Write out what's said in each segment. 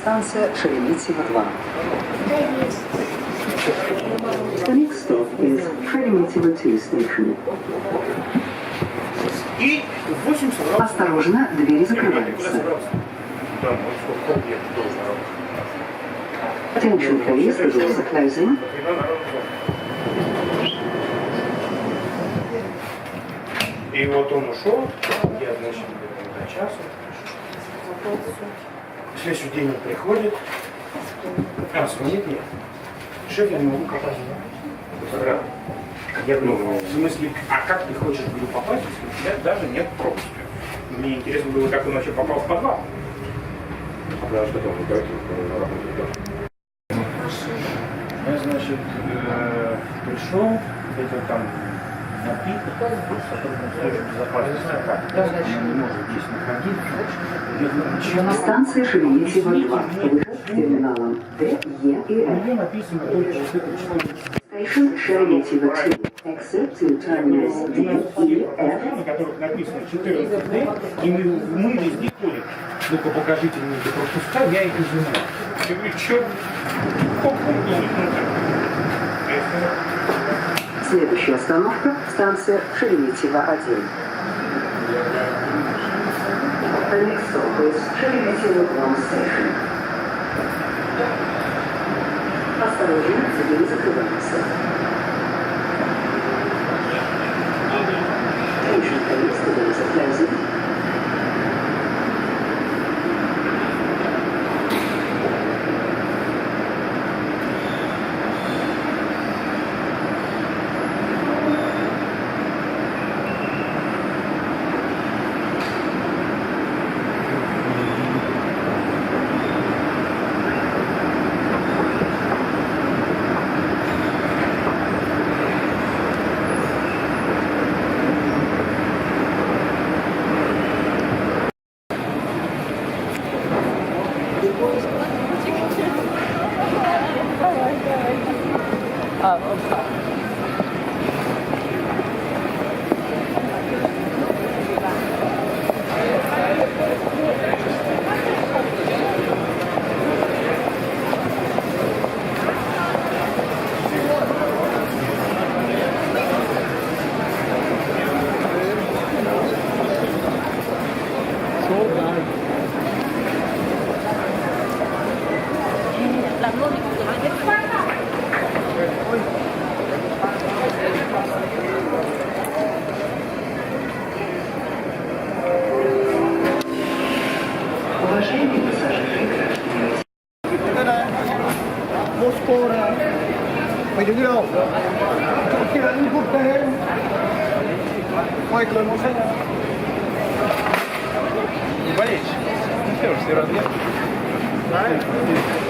Станция Шереметьево-2. The next stop is Шереметьево-2 station. И в 8 собрался. Осторожно, двери закрываются. Attention please, the doors are closing. И вот он ушел, я, значит, до часу. Следующий день он приходит. А, звонит мне. Шеф, я не могу попасть. Я говорю, в смысле, а как ты хочешь говорю, попасть, если у тебя даже нет пропуска? Мне интересно было, как он вообще попал в подвал. Да, что там, работать. Я, значит, э, пришел, где-то там напиток, который служит безопасности. Значит, не может здесь находиться. Я говорю, «Ничего На станции Шереметьево-2. Выход к терминалам Д, Е и F. нее написано только вот это число. Station Шереметьево-2. Exit to terminals D, E, F. на которых написано 14D, и мы, мы везде ходим. Ну-ка покажите мне эти пропуска, я их изымаю. Я говорю, что? Как он думает? Следующая остановка – станция Шереметьево-1. The next stop is Шереметьево-1 station. Осторожно, двери закрываются. Ну что ж, все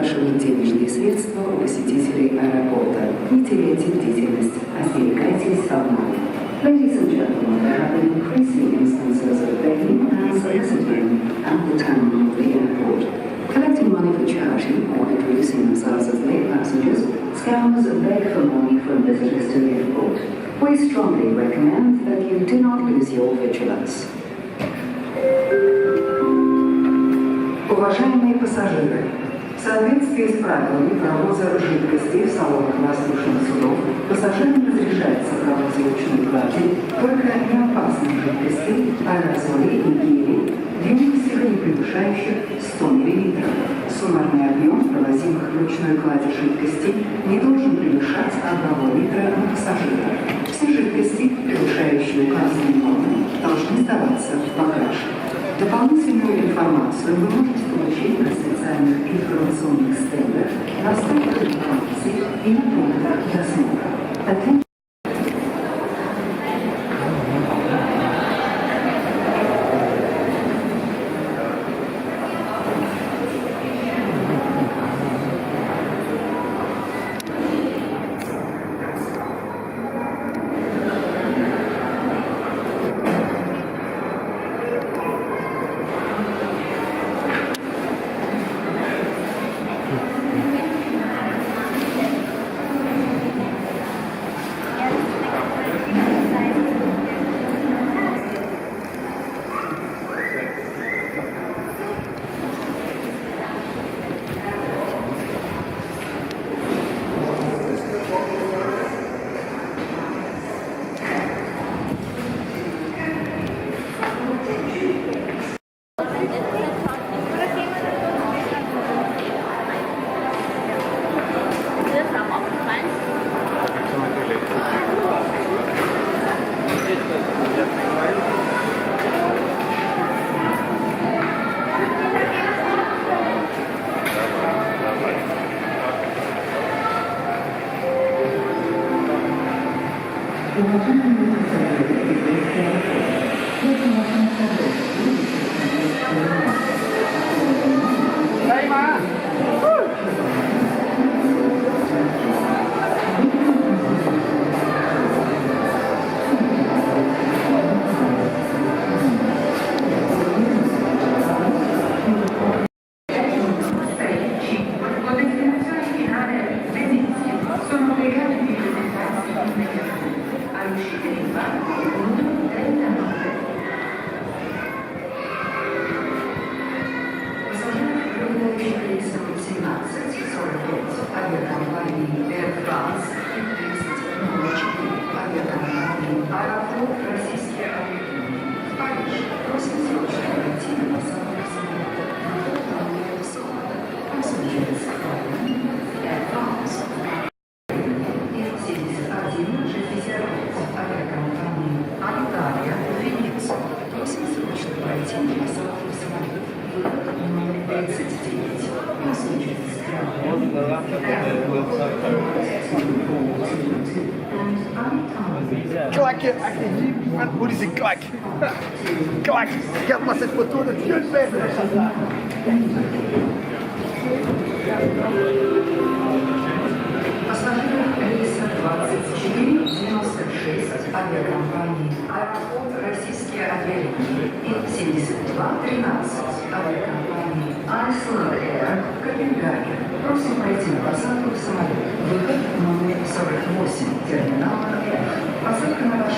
вашу денежные средства у посетителей аэропорта. Не теряйте бдительность, остерегайтесь. Ladies and gentlemen, there have been increasing instances of begging and soliciting at the terminal of the airport. Collecting money for charity or introducing themselves as late passengers, scammers beg for money from visitors to the airport. We strongly recommend that you do not lose your vigilance. Уважаемые пассажиры, в соответствии с правилами провоза жидкостей в салонах воздушных судов, пассажирам разрешается провоз ручной клади только неопасных жидкостей, аэрозолей и гелей, в емкостях, не превышающих 100 мл. Суммарный объем провозимых ручной клади жидкостей не должен превышать 1 литра на пассажира. Все жидкости, превышающие указанные нормы, должны сдаваться в багаж. Дополнительную информацию вы можете получить на специальных информационных стендах, на стойках информации и на пунктах досмотра. Perto. Пассажиры рейса 2496 авиакомпании «Аэрофлот Российские авиалинии» и 7213 авиакомпании «Iceland Air» Копенгаген просим пройти на посадку в самолет. Выход номер 48 терминала F. Посадка на ваш